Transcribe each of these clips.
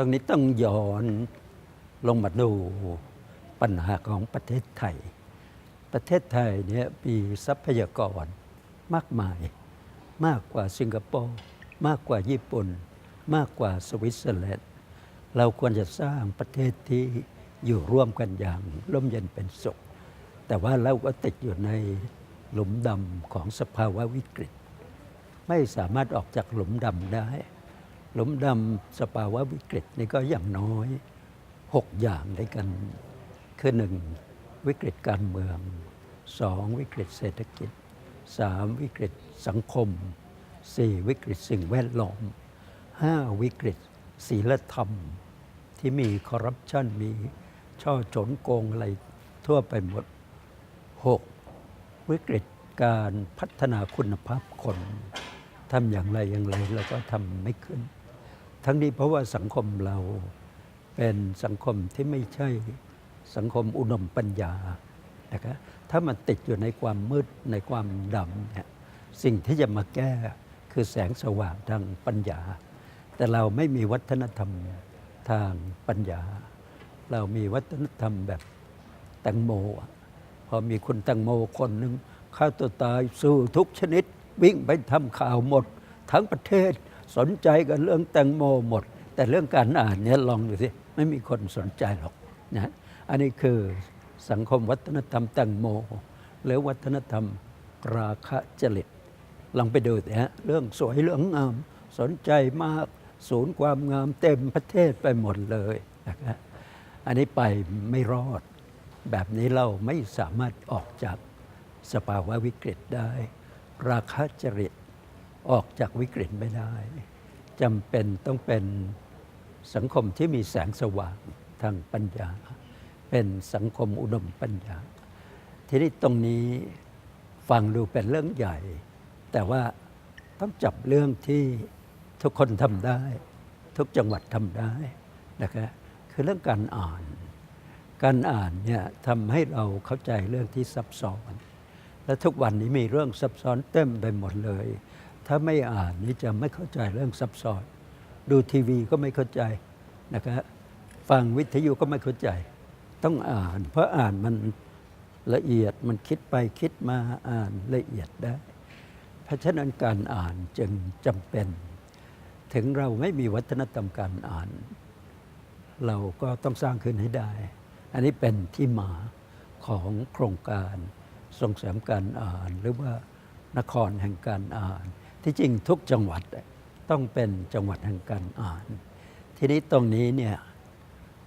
ตรงนี้ต้องย้อนลงมาดูปัญหาของประเทศไทย ประเทศไทยเนี่ยมีทรัพยากรมากมาย มากกว่าสิงคโปร์มากกว่าญี่ปุ่น มากกว่าสวิตเซอร์แลนด์เราควรจะสร้างประเทศที่อยู่ร่วมกันอย่างร่มเย็นเป็นสุข แต่ว่าเราก็ติดอยู่ในหลุมดำของสภาวะวิกฤต ไม่สามารถออกจากหลุมดำได้ หลุมดำสภาวะวิกฤตนี่ก็อย่างน้อยหกอย่างด้วยกัน คือหนึ่งวิกฤตการเมืองสองวิกฤตเศรษฐกิจสามวิกฤตสังคมสี่วิกฤตสิ่งแวดล้อมห้าวิกฤตศีลธรรม ที่มีคอร์รัปชันมีช่อฉนโกงอะไรทั่วไปหมดหกวิกฤตการพัฒนาคุณภาพคนทำอย่างไรอย่างไรเราก็ทำไม่ขึ้น ทั้งนี้เพราะว่าสังคมเราเป็นสังคมที่ไม่ใช่สังคมอุดมปัญญานะครับถ้ามันติดอยู่ในความมืดในความดำเนี่ยสิ่งที่จะมาแก้คือแสงสว่างทางปัญญา แต่เราไม่มีวัฒนธรรมทางปัญญา เรามีวัฒนธรรมแบบแตงโมพอมีคุณแตงโมคนหนึ่งฆ่าตัวตายสู้ทุกชนิด วิ่งไปทำข่าวหมด ทั้งประเทศ สนใจกันเรื่องแตงโมหมด แต่เรื่องการอ่านเนี่ยลองดูสิไม่มีคนสนใจหรอกนะอันนี้คือสังคมวัฒนธรรมแตงโม หรือวัฒนธรรมราคะจริตลองไปดูสิฮะเรื่องสวยเรื่องงามสนใจมากศูนย์ความงามเต็มประเทศไปหมดเลยนะครับอันนี้ไปไม่รอด แบบนี้เราไม่สามารถออกจากสภาวะวิกฤตได้ ราคะจริต ออกจากวิกฤตไม่ได้จำเป็นต้องเป็นสังคมที่มีแสงสว่างทางปัญญา เป็นสังคมอุดมปัญญา ทีนี้ตรงนี้ฟังดูเป็นเรื่องใหญ่ แต่ว่าต้องจับเรื่องที่ทุกคนทำได้ ทุกจังหวัดทำได้นะครับคือเรื่องการอ่าน การอ่านเนี่ยทำให้เราเข้าใจเรื่องที่ซับซ้อน และทุกวันนี้มีเรื่องซับซ้อนเต็มไปหมดเลย ถ้าไม่อ่านนี่จะไม่เข้าใจเรื่องซับซ้อนดูทีวีก็ไม่เข้าใจนะครับฟังวิทยุก็ไม่เข้าใจ ต้องอ่าน เพราะอ่านมันละเอียดมันคิดไปคิดมาอ่านละเอียดได้ เพราะฉะนั้นการอ่านจึงจำเป็น ถึงเราไม่มีวัฒนธรรมการอ่าน เราก็ต้องสร้างขึ้นให้ได้ อันนี้เป็นที่มาของโครงการส่งเสริมการอ่าน หรือว่านครแห่งการอ่าน ที่จริงทุกจังหวัดต้องเป็นจังหวัดแห่งการอ่าน ทีนี้ตรงนี้เนี่ย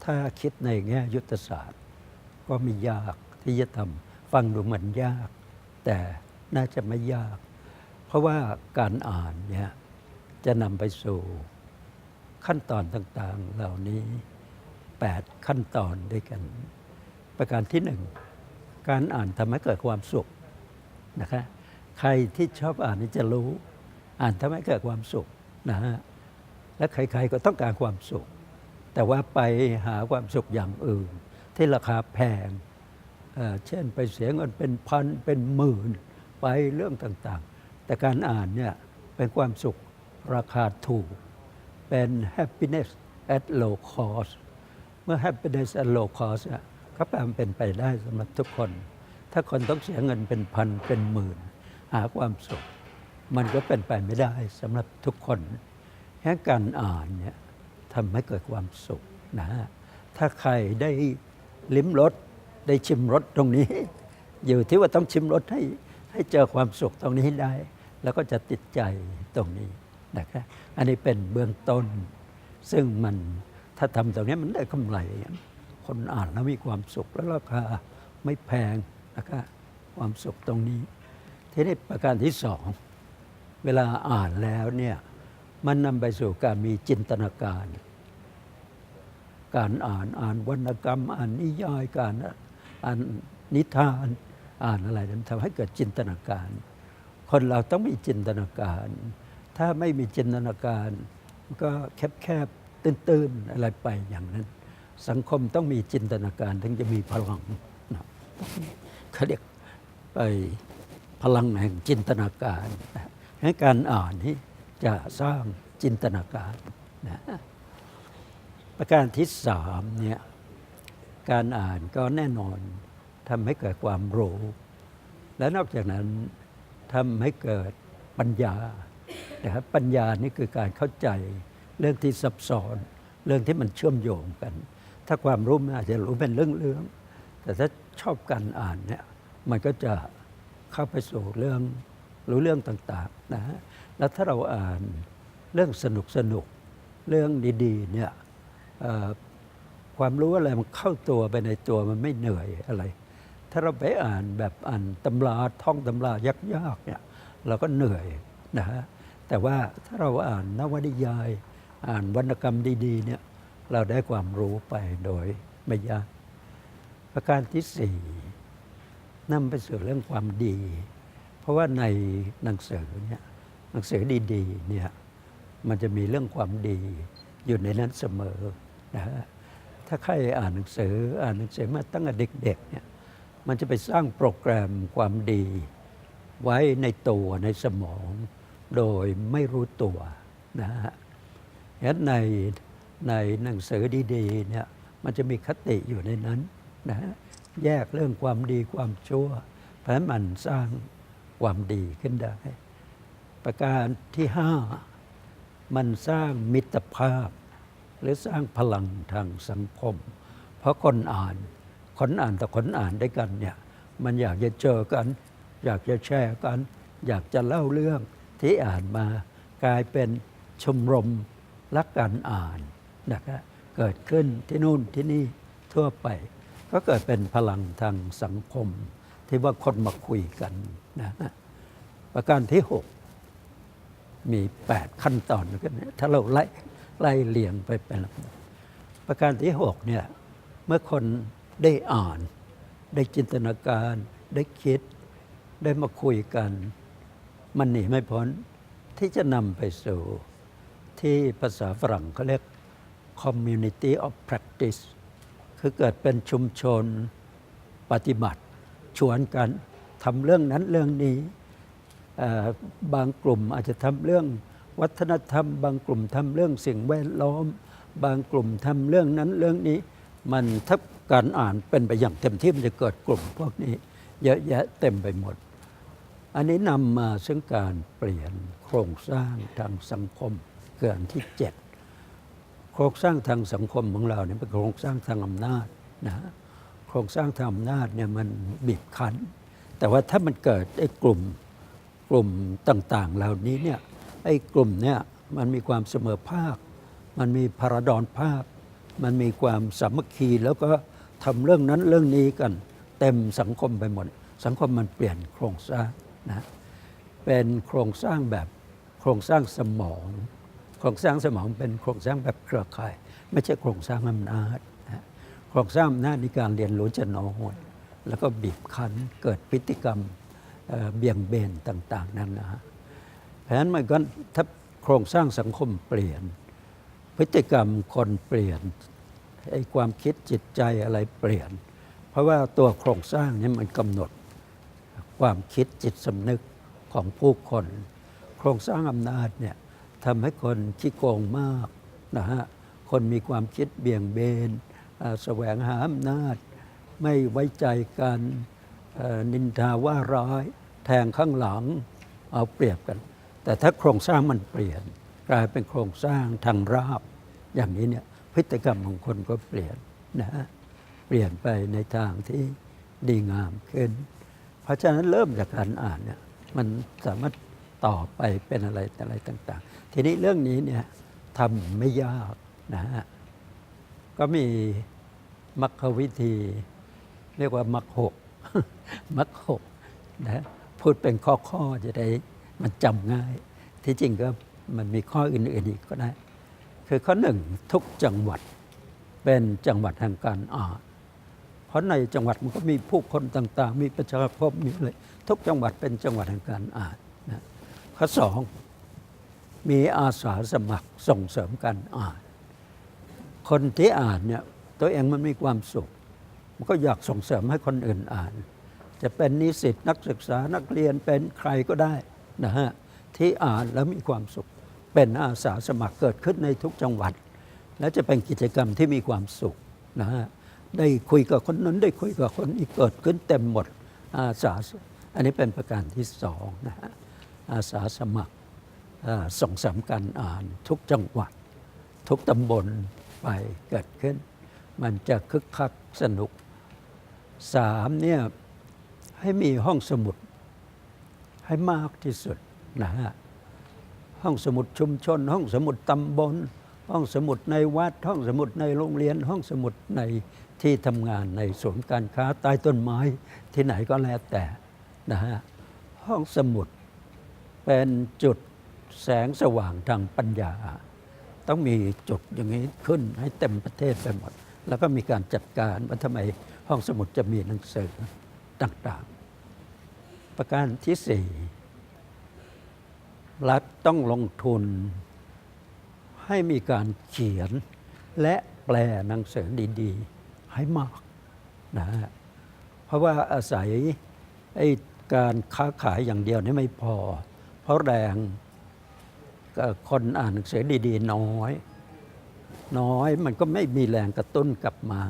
ถ้าคิดในแง่ยุทธศาสตร์ ก็ไม่ยากที่จะทำฟังดูเหมือนยาก แต่น่าจะไม่ยาก เพราะว่าการอ่านเนี่ยจะนำไปสู่ขั้นตอนต่างๆเหล่านี้ 8 ขั้นตอนด้วยกัน ประการที่หนึ่งการอ่านทำให้เกิดความสุขนะคะใครที่ชอบอ่านนี่จะรู้ อ่านทำให้เกิดความสุขนะฮะและใครๆก็ต้องการความสุข แต่ว่าไปหาความสุขอย่างอื่น ที่ราคาแพงเเช่นไปเสียเงินเป็นพันเป็นหมื่นไปเรื่องต่างๆ แต่การอ่านเนี่ยเป็นความสุขราคาถูก เป็น happiness at low cost เมื่อ happiness at low cost อะก็แปลว่าเป็นไปได้สำหรับทุกคน ถ้าคนต้องเสียเงินเป็นพันเป็นหมื่น หาความสุข มันก็เป็นไปไม่ได้สำหรับทุกคนแค่การอ่านเนี่ยทำให้เกิดความสุขนะฮะถ้าใครได้ลิ้มรสได้ชิมรสตรงนี้ อยู่ที่ว่าต้องชิมรสให้ให้เจอความสุขตรงนี้ได้ แล้วก็จะติดใจตรงนี้นะครับอันนี้เป็นเบื้องต้น ซึ่งมันถ้าทำตรงนี้มันได้กำไร คนอ่านแล้วมีความสุขแล้วราคาไม่แพงนะครับความสุขตรงนี้ ทีนี้ประการที่สอง เวลาอ่านแล้วเนี่ยมันนำไปสู่การมีจินตนาการ การอ่านอ่านวรรณกรรม อ่านนิยายการอ่านนิทานอ่านอะไรนั้นทำให้เกิดจินตนาการ คนเราต้องมีจินตนาการ ถ้าไม่มีจินตนาการก็แคบๆตื้นๆอะไรไปอย่างนั้น สังคมต้องมีจินตนาการถึงจะมีพลังเขาเรียกไปพลังแห่งจินตนาการนะ ให้การอ่านนี้จะสร้างจินตนาการนะประการที่สามเนี่ยการอ่านก็แน่นอนทำให้เกิดความรู้ และนอกจากนั้นทำให้เกิดปัญญานะครับปัญญานี่คือการเข้าใจเรื่องที่ซับซ้อน เรื่องที่มันเชื่อมโยงกัน ถ้าความรู้มันอาจจะรู้เป็นเรื่องๆแต่ถ้าชอบการอ่านเนี่ยมันก็จะเข้าไปสู่เรื่อง รู้เรื่องต่างๆนะฮะแล้วถ้าเราอ่านเรื่องสนุกสนุกๆเรื่องดีๆเนี่ยความรู้อะไรมันเข้าตัวไปในตัวมันไม่เหนื่อยอะไร ถ้าเราไปอ่านแบบอ่านตำราท่องตำรายากๆเนี่ยเราก็เหนื่อยนะฮะแต่ว่าถ้าเราอ่านนวนิยาย อ่านวรรณกรรมดีๆเนี่ยเราได้ความรู้ไปโดยไม่ยากประการที่สี่นำไปสู่เรื่องความดี เพราะว่าในหนังสือเนี่ยหนังสือดีๆเนี่ยมันจะมีเรื่องความดีอยู่ในนั้นเสมอนะฮะถ้าใครอ่านหนังสืออ่านหนังสือมาตั้งแต่เด็กๆเนี่ยมันจะไปสร้างโปรแกรมความดี ไว้ในตัวในสมอง โดยไม่รู้ตัวนะฮะฉะนั้นในในหนังสือดีๆเนี่ยมันจะมีคติอยู่ในนั้นนะฮะแยกเรื่องความดีความชั่ว เพราะมันสร้าง ความดีขึ้นได้ ประการที่ห้ามันสร้างมิตรภาพ หรือสร้างพลังทางสังคม เพราะคนอ่านคนอ่านแต่คนอ่านด้วยกันเนี่ยมันอยากจะเจอกัน อยากจะแชร์กัน อยากจะเล่าเรื่องที่อ่านมากลายเป็นชมรมรักการอ่านนะครับเกิดขึ้นที่นู่นที่นี่ทั่วไป ก็เกิดเป็นพลังทางสังคม ที่ว่าคนมาคุยกันนะประการที่หกมี 8 ขั้นตอนกันถ้าเราไล่ไล่เลียงไปเป็นลำดับประการที่ 6 เนี่ย เมื่อคนได้อ่าน ได้จินตนาการ ได้คิด ได้มาคุยกัน มันหนีไม่พ้นที่จะนำไปสู่ที่ภาษาฝรั่งเขาเรียก community of practice คือเกิดเป็นชุมชนปฏิบัติ ชวนกันทำเรื่องนั้นเรื่องนี้บางกลุ่มอาจจะทำเรื่องวัฒนธรรม บางกลุ่มทำเรื่องสิ่งแวดล้อม บางกลุ่มทำเรื่องนั้นเรื่องนี้ มันถ้าการอ่านเป็นไปอย่างเต็มที่มันจะเกิดกลุ่มพวกนี้ เยอะแยะเต็มไปหมด อันนี้นำมาซึ่งการเปลี่ยนโครงสร้างทางสังคมเกินที่เจ็ดโครงสร้างทางสังคมของเราเนี่ยเป็นโครงสร้างทางอำนาจนะฮะ โครงสร้างทางอำนาจเนี่ยมันบีบคั้น แต่ว่าถ้ามันเกิดไอ้กลุ่มกลุ่มต่างๆ เหล่านี้เนี่ยไอ้กลุ่มเนี่ยมันมีความเสมอภาค มันมีพาราดอนภาพ มันมีความสามัคคีแล้วก็ทำเรื่องนั้นเรื่องนี้กันเต็มสังคมไปหมด สังคมมันเปลี่ยนโครงสร้างนะเป็นโครงสร้างแบบโครงสร้างสมอง โครงสร้างสมองเป็นโครงสร้างแบบเครือข่าย ไม่ใช่โครงสร้างอำนาจ โครงสร้างอำนาจในการเรียนรู้จะน้อยแล้วก็บีบคั้นเกิดพฤติกรรมเบี่ยงเบนต่าง ๆ นั่นนะเพราะฉะนั้นมันก็ถ้าโครงสร้างสังคมเปลี่ยน พฤติกรรมคนเปลี่ยนไอ้ความคิดจิตใจอะไรเปลี่ยน เพราะว่าตัวโครงสร้างนี้มันกำหนดความคิดจิตสำนึกของผู้คน โครงสร้างอำนาจเนี่ยทำให้คนขี้โกงมากนะฮะคนมีความคิดเบี่ยงเบน แสวงหาอำนาจ ไม่ไว้ใจกันนินทาว่าร้ายแทงข้างหลังเอาเปรียบกัน แต่ถ้าโครงสร้างมันเปลี่ยน กลายเป็นโครงสร้างทางราบ อย่างนี้เนี่ยพฤติกรรมของคนก็เปลี่ยนนะฮะเปลี่ยนไปในทางที่ดีงามขึ้น เพราะฉะนั้นเริ่มจากการอ่านเนี่ยมันสามารถต่อไปเป็นอะไรอะไรต่าง ๆ ทีนี้เรื่องนี้เนี่ยทำไม่ยากนะฮะ ก็มีมรรควิธี เรียกว่ามรรคหกมรรคหกนะพูดเป็นข้อๆจะได้มันจำง่าย ที่จริงก็มันมีข้ออื่นๆอีกก็ได้ คือข้อหนึ่งทุกจังหวัดเป็นจังหวัดแห่งการอ่านเพราะในจังหวัดมันก็มีผู้คนต่างๆ มีประชาคมมีอะไรทุกจังหวัดเป็นจังหวัดแห่งการอ่านนะข้อสองมีอาสาสมัครส่งเสริมการอ่าน คนที่อ่านเนี่ยตัวเองมันมีความสุข มันก็อยากส่งเสริมให้คนอื่นอ่าน จะเป็นนิสิตนักศึกษานักเรียนเป็นใครก็ได้นะฮะที่อ่านแล้วมีความสุข เป็นอาสาสมัครเกิดขึ้นในทุกจังหวัด แล้วจะเป็นกิจกรรมที่มีความสุขนะฮะได้คุยกับคนนั้นได้คุยกับคนนี้เกิดขึ้นเต็มหมดอาสาอันนี้เป็นประการที่สองนะฮะอาสาสมัครส่งเสริมการอ่านทุกจังหวัด ทุกตำบล ไปเกิดขึ้น มันจะคึกคักสนุกสามเนี่ยให้มีห้องสมุดให้มากที่สุดนะฮะห้องสมุดชุมชน ห้องสมุดตำบล ห้องสมุดในวัด ห้องสมุดในโรงเรียน ห้องสมุดในที่ทำงานในศูนย์การค้าใต้ต้นไม้ที่ไหนก็แล้วแต่นะฮะห้องสมุดเป็นจุดแสงสว่างทางปัญญา ต้องมีจุดอย่างนี้ขึ้นให้เต็มประเทศไปหมด แล้วก็มีการจัดการว่าทำไมห้องสมุดจะมีหนังสือต่างๆ ประการที่สี่รัฐต้องลงทุนให้มีการเขียนและแปลหนังสือดีๆ ให้มากนะฮะเพราะว่าอาศัยไอ้การค้าขายอย่างเดียวนี่ไม่พอ เพราะแรง คนอ่านหนังสือดีๆ น้อย น้อยมันก็ไม่มีแรงกระตุ้นกลับมา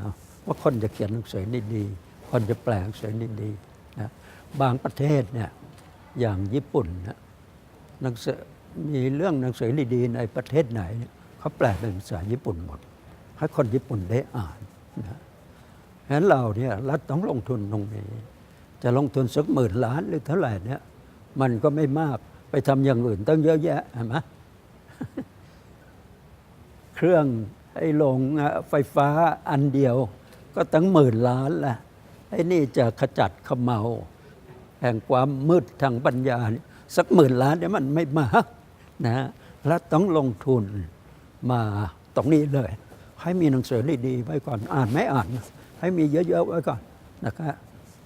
ว่าคนจะเขียนหนังสือดีๆคนจะแปลหนังสือดีๆนะบางประเทศเนี่ยอย่างญี่ปุ่นนะหนังสือมีเรื่องหนังสือดีๆในประเทศไหนเนี่ยเขาแปลเป็นภาษาญี่ปุ่นหมดให้คนญี่ปุ่นได้อ่านนะฉะนั้นเราเนี่ยรัฐต้องลงทุนตรงนี้ จะลงทุนสักหมื่นล้านหรือเท่าไหร่เนี่ยมันก็ไม่มาก ไปทำอย่างอื่นตั้งเยอะแยะเห็นไหมเครื่องไอ้โรงไฟฟ้าอันเดียว ก็ตั้งหมื่นล้านละไอ้นี่จะขจัดขมเมา แห่งความมืดทางปัญญา สักหมื่นล้านเนี่ยมันไม่มากนะรัฐต้องลงทุนมาตรงนี้เลย ให้มีหนังสือดีๆไว้ก่อนอ่านไม่อ่าน ให้มีเยอะๆไว้ก่อนนะครับ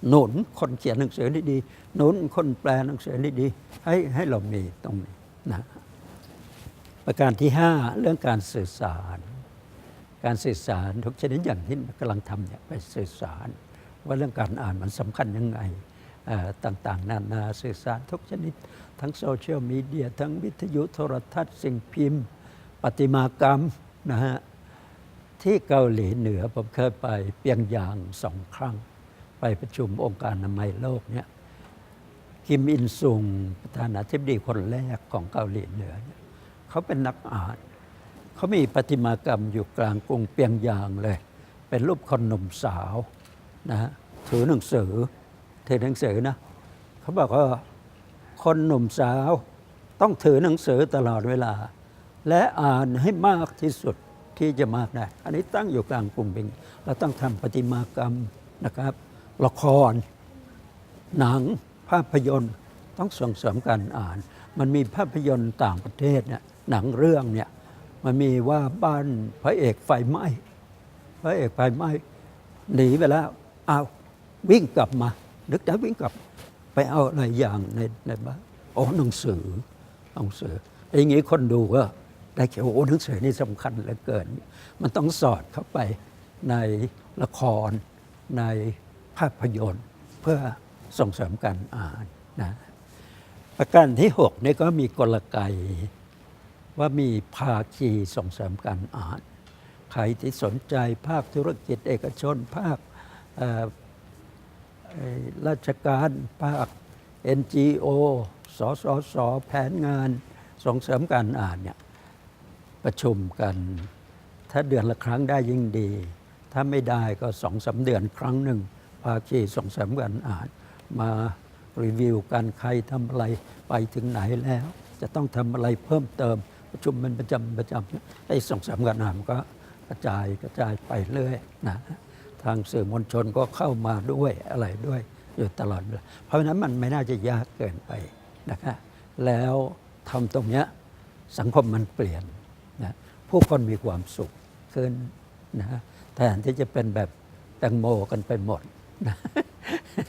หนุนคนเขียนหนังสือดีๆหนุนคนแปลหนังสือดีๆให้ให้เรามีตรงนี้นะประการที่ห้าเรื่องการสื่อสาร การสื่อสารทุกชนิดอย่างที่กำลังทำเนี่ยไปสื่อสาร ว่าเรื่องการอ่านมันสำคัญยังไงต่างๆ นานาสื่อสารทุกชนิด ทั้งโซเชียลมีเดีย ทั้งวิทยุโทรทัศน์ สิ่งพิมพ์ประติมากรรมนะฮะที่เกาหลีเหนือผมเคยไปเปียงยางสองครั้ง ไปประชุมองค์การอนามัยโลกเนี่ยคิมอินซุงประธานาธิบดีคนแรกของเกาหลีเหนือเนี่ยเขาเป็นนักอ่านเขามีประติมากรรมอยู่กลางกรุงเปียงยางเลย เป็นรูปคนหนุ่มสาวนะฮะถือหนังสือถือหนังสือนะเขาบอกว่าคนหนุ่มสาวต้องถือหนังสือตลอดเวลา และอ่านให้มากที่สุดที่จะมากได้ อันนี้ตั้งอยู่กลางกรุงเปียงเราต้องทำประติมากรรมนะครับ ละคร หนังภาพยนตร์ต้องส่งเสริมการอ่าน มันมีภาพยนตร์ต่างประเทศเนี่ยหนังเรื่องเนี่ยมันมีว่าบ้านพระเอกไฟไหม้พระเอกไฟไหม้หนีไปแล้วเอาวิ่งกลับมานึกได้วิ่งกลับไปเอาอะไรอย่างในในบ้านอ๋อหนังสือหนังสืออย่างนี้คนดูก็ได้เขียนว่าโอ้หนังสือนี่สำคัญเหลือเกิน มันต้องสอดเข้าไปในละครใน ภาพยนตร์เพื่อส่งเสริมการอ่านนะประการที่หกนี่ก็มีกลไกว่ามีภาคีส่งเสริมการอ่าน ใครที่สนใจภาคธุรกิจเอกชน ภาคราชการภาค NGO สสส แผนงานส่งเสริมการอ่านเนี่ยประชุมกัน ถ้าเดือนละครั้งได้ยิ่งดี ถ้าไม่ได้ก็สองสาเดือนครั้งหนึ่ง ภาคีส่งเสริมการอ่านมารีวิวกันใครทำอะไรไปถึงไหนแล้ว จะต้องทำอะไรเพิ่มเติมประชุมเป็นประจำประจำไอ้ส่งเสริมการอ่านก็กระจายกระจายไปเรื่อยนะทางสื่อมวลชนก็เข้ามาด้วยอะไรด้วยอยู่ตลอด เพราะฉะนั้นมันไม่น่าจะยากเกินไปนะครับแล้วทำตรงเนี้ยสังคมมันเปลี่ยนนะผู้คนมีความสุขขึ้นนะแทนที่จะเป็นแบบแตงโมกันไปหมด 哈 哈